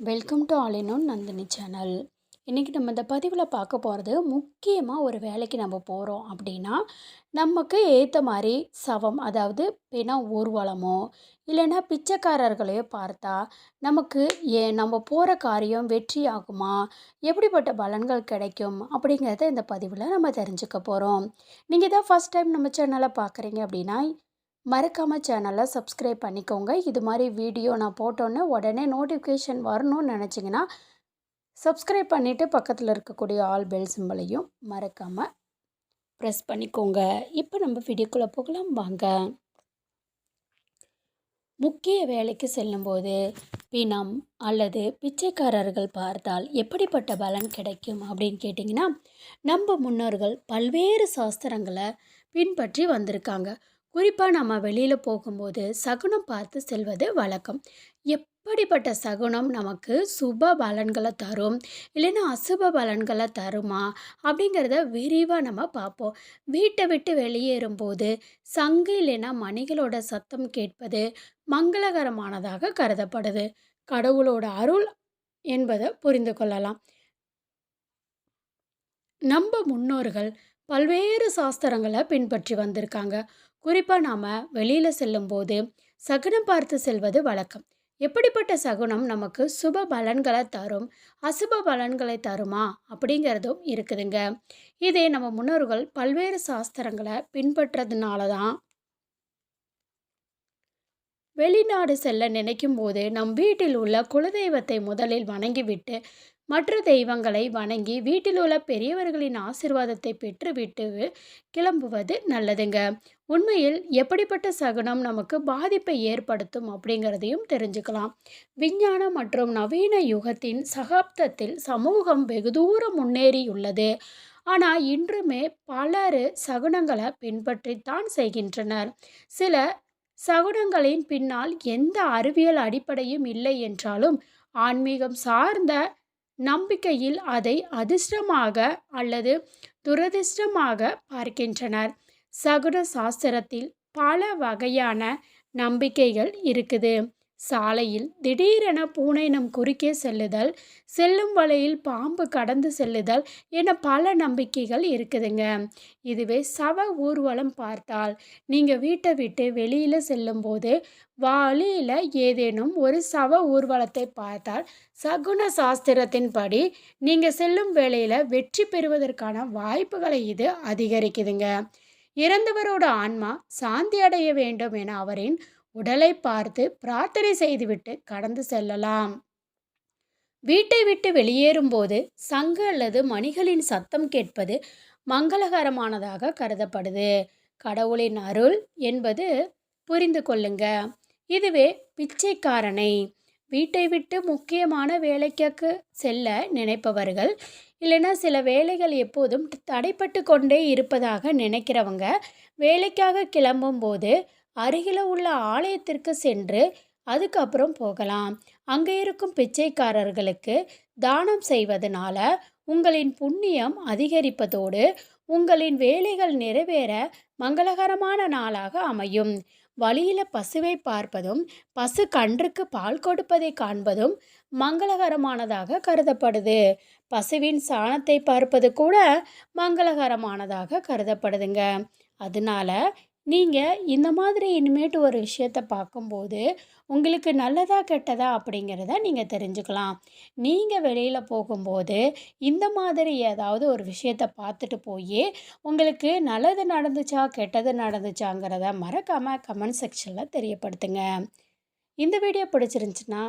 Welcome to all in one Nandini channel இன்றைக்கி நம்ம இந்த பதிவில் பார்க்க போகிறது முக்கியமாக ஒரு வேலைக்கு நம்ம போகிறோம் அப்படின்னா நமக்கு ஏற்ற மாதிரி சவம் அதாவது பிண ஊர்வலமோ இல்லைன்னா பிச்சைக்காரர்களையோ பார்த்தா நமக்கு ஏ நம்ம போகிற காரியம் வெற்றி ஆகுமா எப்படிப்பட்ட பலன்கள் கிடைக்கும் அப்படிங்கிறத இந்த பதிவில் நம்ம தெரிஞ்சுக்க போகிறோம் நீங்கள் தான் ஃபஸ்ட் டைம் நம்ம சேனலை பார்க்குறீங்க அப்படின்னா மறக்காமல் சேனலை சப்ஸ்கிரைப் பண்ணிக்கோங்க. இது மாதிரி வீடியோ நான் போட்டோன்னே உடனே நோட்டிஃபிகேஷன் வரணும்னு நினச்சிங்கன்னா சப்ஸ்கிரைப் பண்ணிவிட்டு பக்கத்தில் இருக்கக்கூடிய ஆல் பெல் சிம்பளையும் மறக்காமல் ப்ரெஸ் பண்ணிக்கோங்க. இப்போ நம்ம வீடியோக்குள்ளே போகலாம். வாங்க. முக்கிய வேலைக்கு செல்லும்போது பிணம் அல்லது பிச்சைக்காரர்கள் பார்த்தால் எப்படிப்பட்ட பலன் கிடைக்கும் அப்படின்னு கேட்டிங்கன்னா நம்ம முன்னோர்கள் பல்வேறு சாஸ்திரங்களை பின்பற்றி வந்திருக்காங்க. குறிப்பாக நம்ம வெளியில் போகும்போது சகுனம் பார்த்து செல்வது வழக்கம். எப்படிப்பட்ட சகுனம் நமக்கு சுப பலன்களை தரும்? இல்லைன்னா அசுப பலன்களை தருமா? அப்படிங்கிறத விரிவாக நம்ம பார்ப்போம். வீட்டை விட்டு வெளியேறும்போது சங்கு இல்லைன்னா மணிகளோட சத்தம் கேட்பது மங்களகரமானதாக கருதப்படுது. கடவுளோட அருள் என்பதை புரிந்து கொள்ளலாம். நம்ம முன்னோர்கள் பல்வேறு சாஸ்திரங்களை பின்பற்றி வந்திருக்காங்க. குறிப்பாக நாம் வெளியில் செல்லும்போது சகுனம் பார்த்து செல்வது வழக்கம். எப்படிப்பட்ட சகுனம் நமக்கு சுப பலன்களை தரும்? அசுப பலன்களை தருமா? அப்படிங்கிறதும் இருக்குதுங்க. இதே நம்ம முன்னோர்கள் பல்வேறு சாஸ்திரங்களை பின்பற்றதுனால தான் வெளிநாடு செல்ல நினைக்கும் போது நம் வீட்டில் உள்ள குலதெய்வத்தை முதலில் வணங்கிவிட்டு மற்ற தெய்வங்களை வணங்கி வீட்டில் உள்ள பெரியவர்களின் ஆசிர்வாதத்தை பெற்றுவிட்டு கிளம்புவது நல்லதுங்க. உண்மையில் எப்படிப்பட்ட சகுனம் நமக்கு பாதிப்பை ஏற்படுத்தும் அப்படிங்கிறதையும் தெரிஞ்சுக்கலாம். விஞ்ஞானம் மற்றும் நவீன யுகத்தின் சகாப்தத்தில் சமூகம் வெகு தூரம் முன்னேறியுள்ளது. ஆனால் இன்றுமே பலர் சகுனங்களை பின்பற்றித்தான் செய்கின்றனர். சில சகுனங்களின் பின்னால் எந்த அறிவியல் அடிப்படையும் இல்லை என்றாலும் ஆன்மீகம் சார்ந்த நம்பிக்கையில் அதை அதிர்ஷ்டமாக அல்லது துரதிர்ஷ்டமாக பார்க்கின்றனர். சகுன சாஸ்திரத்தில் பல வகையான நம்பிக்கைகள் இருக்குது. சாலையில் திடீரென பூனை நம் குறுக்கே செல்லுதல் செல்லும் வழியில் பாம்பு கடந்து செல்லுதல் என பல நம்பிக்கைகள் இருக்குதுங்க. இதுவே சவ ஊர்வலம் பார்த்தால் நீங்கள் வீட்டை விட்டு வெளியில் செல்லும்போது வழியில் ஏதேனும் ஒரு சவ ஊர்வலத்தை பார்த்தால் சகுன சாஸ்திரத்தின்படி நீங்கள் செல்லும் வேளையில் வெற்றி பெறுவதற்கான வாய்ப்புகளை இது அதிகரிக்குதுங்க. இறந்தவரோட ஆன்மா சாந்தி அடைய வேண்டும் என அவரின் உடலை பார்த்து பிரார்த்தனை செய்துவிட்டு கடந்து செல்லலாம். வீட்டை விட்டு வெளியேறும்போது சங்கு அல்லது மணிகளின் சத்தம் கேட்பது மங்களகரமானதாக கருதப்படுது. கடவுளின் அருள் என்பது புரிந்து கொள்ளுங்க. இதுவே பிச்சைக்காரனை வீட்டை விட்டு முக்கியமான வேலைக்கு செல்ல நினைப்பவர்கள் இல்லைன்னா சில வேலைகள் எப்போதும் தடைப்பட்டு கொண்டே இருப்பதாக நினைக்கிறவங்க வேலைக்காக கிளம்பும்போது அருகில் உள்ள ஆலயத்திற்கு சென்று அதுக்கப்புறம் போகலாம். அங்கே இருக்கும் பிச்சைக்காரர்களுக்கு தானம் செய்வதனால உங்களின் புண்ணியம் அதிகரிப்பதோடு உங்களின் வேலைகள் நிறைவேற மங்களகரமான நாளாக அமையும். வழியில் பசுவை பார்ப்பதும் பசு கன்றுக்கு பால் கொடுப்பதை காண்பதும் மங்களகரமானதாக கருதப்படுது. பசுவின் சாணத்தை பார்ப்பது கூட மங்களகரமானதாக கருதப்படுதுங்க. அதனால நீங்கள் இந்த மாதிரி இனிமேட்டு ஒரு விஷயத்தை பார்க்கும்போது உங்களுக்கு நல்லதா கெட்டதா அப்படிங்கிறத நீங்கள் தெரிஞ்சுக்கலாம். நீங்கள் வெளியில் போகும்போது இந்த மாதிரி ஏதாவது ஒரு விஷயத்தை பார்த்துட்டு போய் உங்களுக்கு நல்லது நடந்துச்சா கெட்டது நடந்துச்சாங்கிறத மறக்காமல் கமெண்ட் செக்ஷனில் தெரியப்படுத்துங்க. இந்த வீடியோ பிடிச்சிருந்துச்சின்னா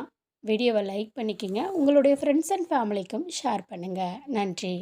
வீடியோவை லைக் பண்ணிக்கிங்க. உங்களுடைய ஃப்ரெண்ட்ஸ் அண்ட் ஃபேமிலிக்கும் ஷேர் பண்ணுங்கள் நன்றி.